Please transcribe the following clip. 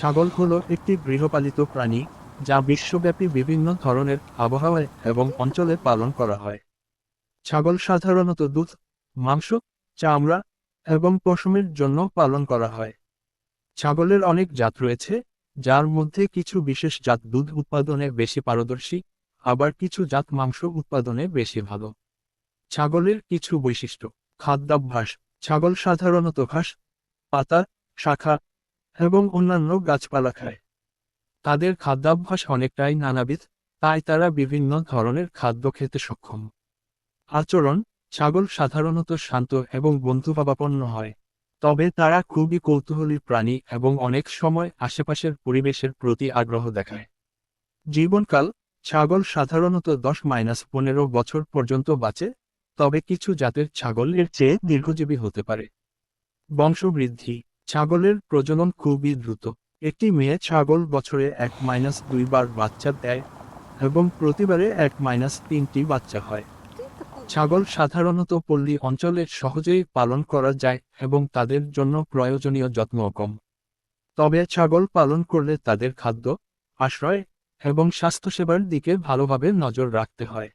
ছাগল হলো একটি গৃহপালিত প্রাণী, যা বিশ্বব্যাপী বিভিন্ন ধরনের আবহাওয়ায় এবং অঞ্চলে পালন করা হয়। ছাগল সাধারণত দুধ, মাংস, চামড়া এবং পশমের জন্য পালন করা হয়। ছাগলের অনেক জাত রয়েছে, যার মধ্যে কিছু বিশেষ জাত দুধ উৎপাদনে বেশি পারদর্শী, আবার কিছু জাত মাংস উৎপাদনে বেশি ভালো। ছাগলের কিছু বৈশিষ্ট্য, খাদ্যাভ্যাস, ছাগল সাধারণত ঘাস, পাতা, শাখা এবং অন্যান্য গাছপালা খায়। তাদের খাদ্যাভ্যাস অনেকটাই নানাবিধ, তাই তারা বিভিন্ন ধরনের খাদ্য খেতে সক্ষম। আচরণ, ছাগল সাধারণত শান্ত এবং বন্ধুভাবাপন্ন হয়, তবে তারা খুবই কৌতূহলী প্রাণী এবং অনেক সময় আশেপাশের পরিবেশের প্রতি আগ্রহ দেখায়। জীবনকাল, ছাগল সাধারণত দশ মাইনাস পনেরো বছর পর্যন্ত বাঁচে, তবে কিছু জাতের ছাগলের চেয়ে দীর্ঘজীবী হতে পারে। বংশবৃদ্ধি ছাগলের প্রজনন খুবই দ্রুত। একটি মেয়ে ছাগল বছরে এক মাইনাস দুইবার বাচ্চা দেয় এবং প্রতিবারে এক মাইনাস তিনটি বাচ্চা হয়। ছাগল সাধারণত পল্লী অঞ্চলে সহজেই পালন করা যায় এবং তাদের জন্য প্রয়োজনীয় যত্ন কম। তবে ছাগল পালন করলে তাদের খাদ্য, আশ্রয় এবং স্বাস্থ্যসেবার দিকে ভালোভাবে নজর রাখতে হয়।